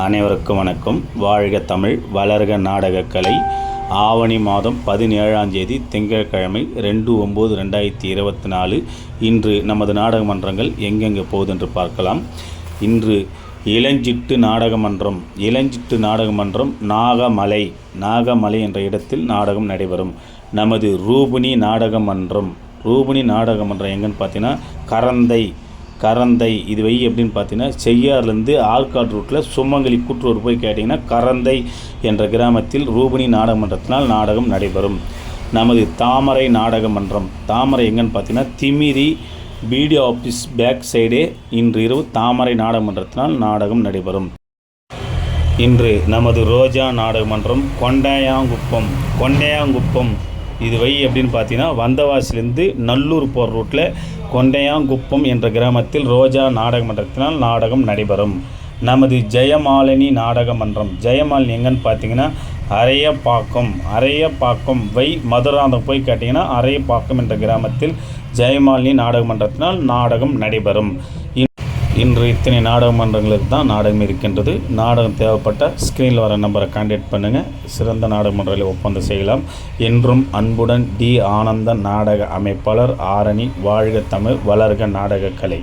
அனைவருக்கும் வணக்கம். வாழ்க தமிழ் வளர்க நாடகக்கலை ஆவணி மாதம் பதினேழாம் தேதி திங்கட்கிழமை ரெண்டு ஒம்பது ரெண்டாயிரத்தி இருபத்தி நாலு. இன்று நமது நாடக மன்றங்கள் எங்கெங்கே போகுது என்று பார்க்கலாம். இன்று இளஞ்சிட்டு நாடக மன்றம் இளஞ்சிட்டு நாடகமன்றம் நாகமலை நாகமலை என்ற இடத்தில் நாடகம் நடைபெறும். நமது ரூபினி நாடக மன்றம் ரூபினி நாடக மன்றம் எங்கன்னு பார்த்தீங்கன்னா கரந்தை கரந்தை இது வை எப்படின்னு பார்த்தீங்கன்னா செய்யார்லேருந்து ஆற்காடு ரூட்டில் சுமங்கலி கூட்டுறவு போய் கேட்டிங்கன்னா கரந்தை என்ற கிராமத்தில் ரூபினி நாடக மன்றத்தினால் நாடகம் நடைபெறும். நமது தாமரை நாடக மன்றம் தாமரை எங்கன்னு பார்த்தீங்கன்னா திமிரி பிடிஓ ஆஃபீஸ் பேக் சைடே இன்று இரவு தாமரை நாடக மன்றத்தினால் நாடகம் நடைபெறும். இன்று நமது ரோஜா நாடக மன்றம் கொண்டையாங்குப்பம் கொண்டையாங்குப்பம் இது வை எப்படின்னு பார்த்தீங்கன்னா வந்தவாசிலேருந்து நல்லூர் போகிற ரூட்டில் கொண்டையாங்குப்பம் என்ற கிராமத்தில் ரோஜா நாடக மன்றத்தினால் நாடகம் நடைபெறும். நமது ஜெயமாலினி நாடக மன்றம். ஜெயமாலினி எங்கன்னு பார்த்தீங்கன்னா அரையப்பாக்கம் அரையப்பாக்கம் வை மதுராந்தம் போய் கேட்டிங்கன்னா அரையப்பாக்கம் என்ற கிராமத்தில் ஜெயமாலினி நாடக மன்றத்தினால் நாடகம் நடைபெறும். இன்று இத்தனை நாடக மன்றங்களுக்கு தான் நாடகம் இருக்கின்றது. நாடகம் தேவைப்பட்ட ஸ்க்ரீனில் வர நம்பரை கான்டாக்ட் பண்ணுங்கள் சிறந்த நாடக மன்றங்களை ஒப்பந்தம் செய்யலாம். என்றும் அன்புடன் டி. ஆனந்த நாடக அமைப்பாளர் ஆரணி வாழ்க தமிழ் வளர்க நாடக கலை